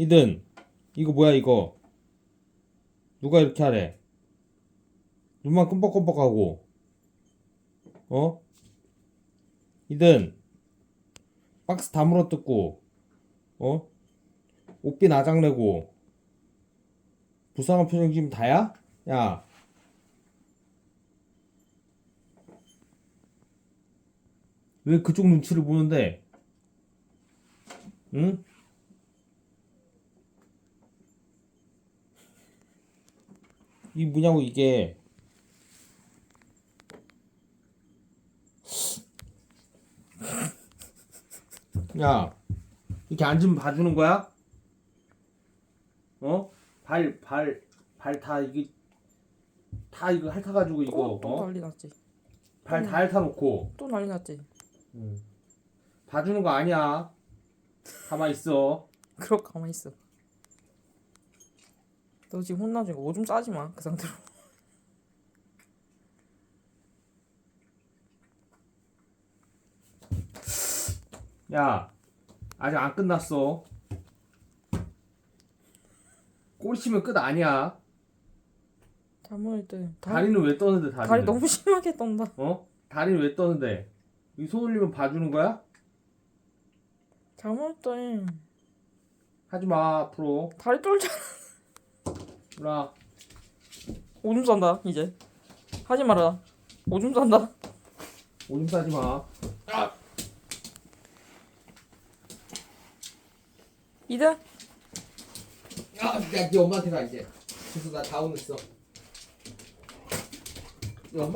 이든 이거 뭐야 이거 누가 이렇게 하래 눈만 끔뻑끔뻑하고 어? 이든 박스 다 물어뜯고 어? 옷비 나장내고 불쌍한 표정 지금 다야? 야 왜 그쪽 눈치를 보는데? 응? 이 뭐냐고 이게 야 이렇게 앉으면 봐주는 거야? 어? 발 발 발 다 이게 다 이거 핥아가지고 이거 또, 또 어? 난리 났지. 발 다 핥아놓고 또 난리 났지. 봐주는 거 아니야 가만 있어 그럼 가만히 있어. 너 지금 혼나주니까 오줌 싸지 마. 그 상태로. 야 아직 안 끝났어 꼬리 치면 끝 아니야 잘못할 때. 다, 다리는 왜 떠는데 다리는 다리 너무 심하게 떤다. 어? 다리는 왜 떠는데 이 손 올리면 봐주는 거야? 잘못할 때. 하지 마 앞으로 다리 떨잖아. 일어나 오줌 싼다, 이제. 하지 말아라. 오줌 싼다. 오줌 싸지 마 이제 아, 야, 네 엄마한테 가 이제. 그래서 나 다운했어. 엄마